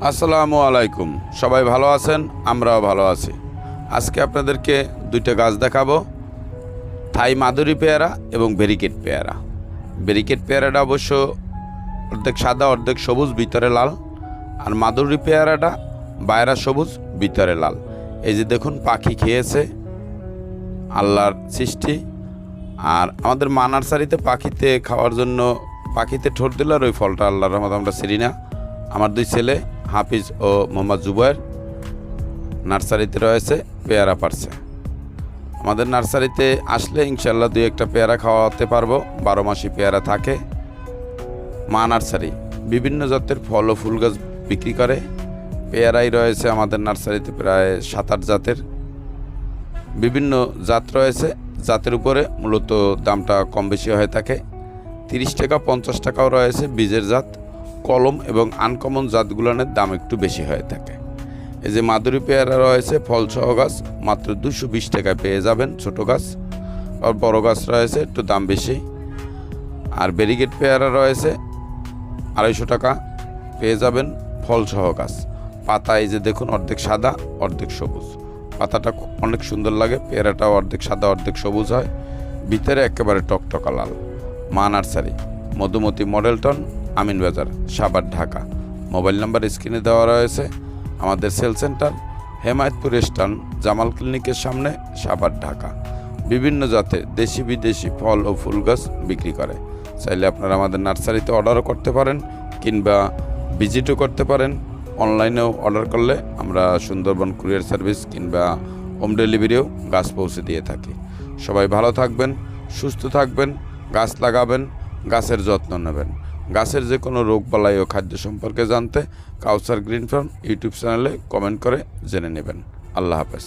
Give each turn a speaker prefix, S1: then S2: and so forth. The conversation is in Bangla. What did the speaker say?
S1: আসসালামু আলাইকুম। সবাই ভালো আছেন? আমরাও ভালো আছি। আজকে আপনাদেরকে দুইটা গাছ দেখাবো। থাই মাদুরি পেয়ারা এবং ব্যারিকেড পেয়ারা। ব্যারিকেড পেয়ারাটা অবশ্য অর্ধেক সাদা, অর্ধেক সবুজ, ভিতরে লাল। আর মাদুরি পেয়ারাটা বাইরা সবুজ, ভিতরে লাল। এই যে দেখুন, পাখি খেয়েছে। আল্লাহর সৃষ্টি। আর আমাদের মা নার্সারিতে পাখিতে খাওয়ার জন্য, পাখিতে ঠোঁট দিল আর ওই ফলটা আল্লাহর রহমত আমরা চিনি না। আমার দুই ছেলে হাফিজ ও মোহাম্মদ জুবায়ের নার্সারিতে রয়েছে, পেয়ারা পারছে। আমাদের নার্সারিতে আসলে ইনশাল্লাহ দুই একটা পেয়ারা খাওয়াতে পারব, বারো মাসি পেয়ারা থাকে। মা নার্সারি, বিভিন্ন জাতের ফল ও ফুল গাছ বিক্রি করে। পেয়ারাই রয়েছে আমাদের নার্সারিতে প্রায় সাত আট জাতের। বিভিন্ন জাত রয়েছে, জাতের উপরে মূলত দামটা কম বেশি হয়ে থাকে। তিরিশ টাকা পঞ্চাশ টাকাও রয়েছে বীজের জাত। কলম এবং আনকমন জাতগুলানের দাম একটু বেশি হয়ে থাকে। এই যে মাধুরী পেয়ারা রয়েছে, ফলসহ গাছ, মাত্র দুশো বিশ টাকায় পেয়ে যাবেন ছোট গাছ। আর বড় গাছ রয়েছে, একটু দাম বেশি। আর ব্যারিকেড পেয়ারা রয়েছে, আড়াইশো টাকা পেয়ে যাবেন ফলসহ গাছ। পাতা এই যে দেখুন, অর্ধেক সাদা, অর্ধেক সবুজ। পাতাটা অনেক সুন্দর লাগে, পেয়ারাটাও অর্ধেক সাদা, অর্ধেক সবুজ হয়। ভিতরে একেবারে টকটকা লাল। মা নার্সারি, মধুমতি মডেলটন আমিন বাজার সাবার ঢাকা। মোবাইল নাম্বার স্ক্রিনে দেওয়া রয়েছে আমাদের cell centre, Hemayetpur stand, Jamal ক্লিনিকের সামনে সাবার ঢাকা। বিভিন্ন জাতের দেশি বিদেশি ফল ও ফুল গাছ বিক্রি করে। চাইলে আপনারা আমাদের নার্সারিতে অর্ডারও করতে পারেন কিংবা ভিজিটও করতে পারেন। অনলাইনেও অর্ডার করলে আমরা সুন্দরবন কুরিয়ার সার্ভিস কিংবা হোম ডেলিভারিও গাছ পৌঁছে দিয়ে থাকি। সবাই ভালো থাকবেন, সুস্থ থাকবেন, গাছ লাগাবেন, গাছের যত্ন নেবেন। গাছের যে কোনো রোগ বালাই ও খাদ্য সম্পর্কে জানতে কাউসার গ্রিন ফার্ম ইউটিউব চ্যানেলে কমেন্ট করে জেনে নেবেন। আল্লাহ হাফেজ।